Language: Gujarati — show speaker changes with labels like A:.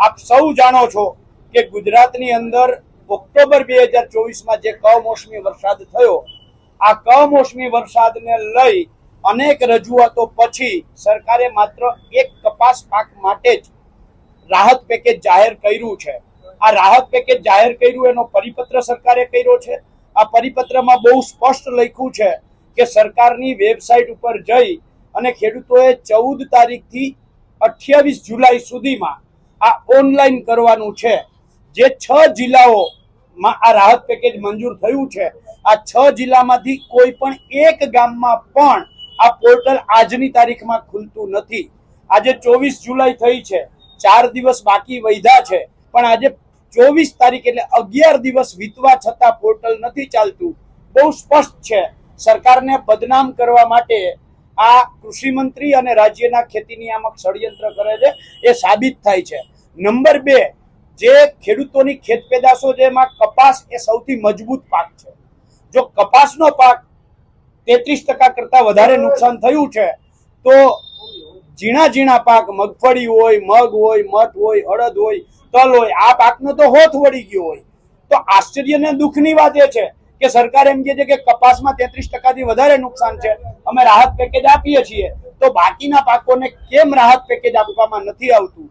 A: આપ સૌ જાણો છો કે ગુજરાતની અંદર ઓક્ટોબર બે હજાર ચોવીસમાં જે કમોસમી વરસાદ થયો, આ કમોસમી વરસાદને લઈ અનેક રજૂઆતો પછી સરકારે માત્ર એક કપાસ પાક માટે જ રાહત પેકેજ જાહેર કર્યું છે. આ રાહત પેકેજ જાહેર કર્યું એનો પરિપત્ર સરકારે કર્યો છે. આ પરિપત્રમાં બહુ સ્પષ્ટ લખ્યું છે કે સરકારની વેબસાઇટ ઉપર જઈ અને ખેડૂતોએ ચૌદ તારીખથી અઠ્યાવીસ જુલાઈ સુધીમાં આ ઓનલાઈન કરવાનું છે. જે છ જિલ્લાઓમાં આ રાહત પેકેજ મંજૂર થયું છે, આ છ જિલ્લામાંથી કોઈ પણ એક ગામમાં પણ આ પોર્ટલ આજની તારીખમાં ખુલતું નથી. આજે ચોવીસ જુલાઈ થઈ છે. ચાર દિવસ બાકી વૈધા છે. પણ આજે ચોવીસ તારીખ એટલે અગિયાર દિવસ વીતવા છતાં પોર્ટલ નથી ચાલતું. બહુ સ્પષ્ટ છે. સરકારને બદનામ કરવા માટે આ કૃષિ મંત્રી અને રાજ્યના ખેતી નિયામક ષડયંત્ર કરે છે, એ સાબિત થાય છે. નંબર બે, જે ખેડૂતોની ખેત પેદાશો જેમાં કપાસ એ સૌથી મજબૂત પાક છે. જો કપાસનો પાક તેત્રીસ ટકા કરતા વધારે નુકસાન થયું છે, તો ઝીણા ઝીણા પાક, મગફળી હોય, મગ હોય, મઠ હોય અડદ હોય, તલ હોય, આ પાકનો તો હોથ વળી ગયો હોય. તો આશ્ચર્ય ને દુઃખની વાત એ છે કે સરકાર એમ કે છે કે કપાસમાં તેત્રીસ ટકાથી વધારે નુકસાન છે. અમે રાહત પેકેજ આપીએ છીએ. તો બાકીના પાકોને કેમ રાહત પેકેજ આપવામાં નથી આવતું?